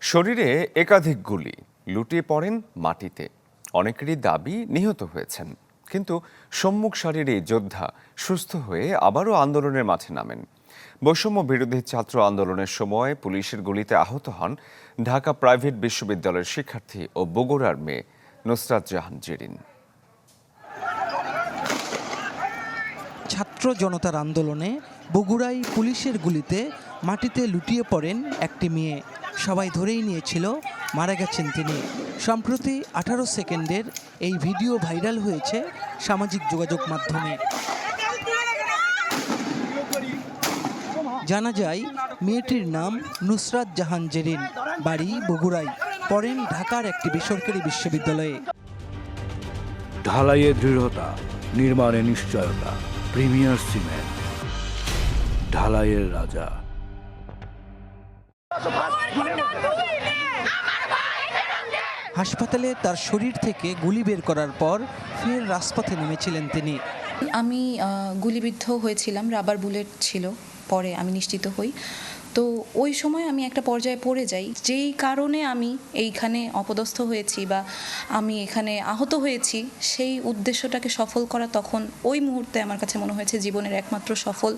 শরীরে একাধিক গুলি লুটিয়ে পড়েন মাটিতে। অনেকেরই দাবি নিহত হয়েছেন। কিন্তু সম্মুখ সারির এই যোদ্ধা সুস্থ হয়ে আবারও আন্দোলনের মাঠে নামেন। বৈষম্য বিরোধী ছাত্র আন্দোলনের সময় পুলিশের গুলিতে আহত হন ঢাকা প্রাইভেট বিশ্ববিদ্যালয়ের শিক্ষার্থী ও বগুড়ার মেয়ে নুসরাত জাহান জেরিন। ছাত্র জনতার আন্দোলনে বগুড়ায় পুলিশের গুলিতে মাটিতে লুটিয়ে পড়েন একটি মেয়ে। সবাই ধরেই নিয়েছিল, মারা গেছেন তিনি। সম্প্রতি আঠারো সেকেন্ডের এই ভিডিও ভাইরাল হয়েছে সামাজিক যোগাযোগ মাধ্যমে। জানা যায়, মেয়েটির নাম নুসরাত জাহান জেরিন, বাড়ি বগুড়ায়, পড়েন ঢাকার একটি বেসরকারি বিশ্ববিদ্যালয়ে। ঢালাইয়ে দৃঢ়তা, নির্মাণে নিশ্চয়তা, প্রিমিয়ার সিমেন্ট। ঢালাইয়ের রাজা। হাসপাতালে তার শরীর থেকে গুলি বের করার পর ফের রাজপথে নেমেছিলেন তিনি। আমি গুলিবিদ্ধ হয়েছিলাম, রাবার বুলেট ছিল, পরে আমি নিশ্চিত হই। তো ওই সময় আমি একটা পর্যায়ে পড়ে যাই, যেই কারণে আমি এইখানে অপদস্থ হয়েছি বা আমি এখানে আহত হয়েছি, সেই উদ্দেশ্যটাকে সফল করা তখন ওই মুহূর্তে আমার কাছে মনে হয়েছে জীবনের একমাত্র সফল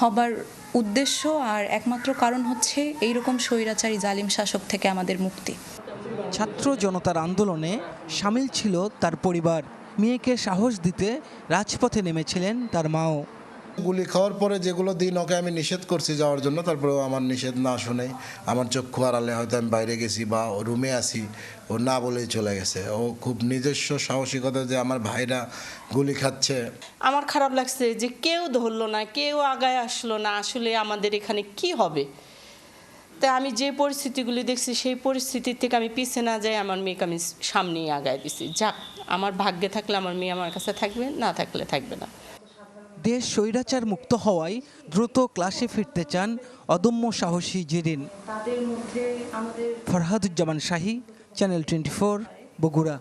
হবার উদ্দেশ্য আর একমাত্র কারণ হচ্ছে এইরকম স্বৈরাচারী জালিম শাসক থেকে আমাদের মুক্তি। ছাত্র জনতার আন্দোলনে সামিল ছিল তার পরিবার। মেয়েকে সাহস দিতে রাজপথে নেমেছিলেন তার মাও। গুলি খাওয়ার পরে যেগুলো দিন ওকে আমি নিষেধ করছি যাওয়ার জন্য তারপরেও আমার নিষেধ না শুনে আমার চক্ষু আড়ালে হয়তো আমি বাইরে গেছি বা রুমে আছি, ও না বলেই চলে গেছে। ও খুব নিজস্ব সাহসিকতা যে আমার ভাইরা গুলি খাচ্ছে। আমার খারাপ লাগছে যে কেউ ধরলো না, কেউ আগায় আসলো না, আসলে আমাদের এখানে কি হবে? তা আমি যে পরিস্থিতিগুলি দেখছি, সেই পরিস্থিতি থেকে আমি পিছিয়ে না যাই আমার মেয়েকে আমি সামনেই আগায় দিছি। যাক, আমার ভাগ্যে থাকলে আমার মেয়ে আমার কাছে থাকবে, না থাকলে থাকবে না। দেশ স্বৈরাচার মুক্ত হওয়ায় দ্রুত ক্লাসে ফিরতে চান অদম্য সাহসী Jerin. Farhaduzzaman Shahi channel twenty four Bogura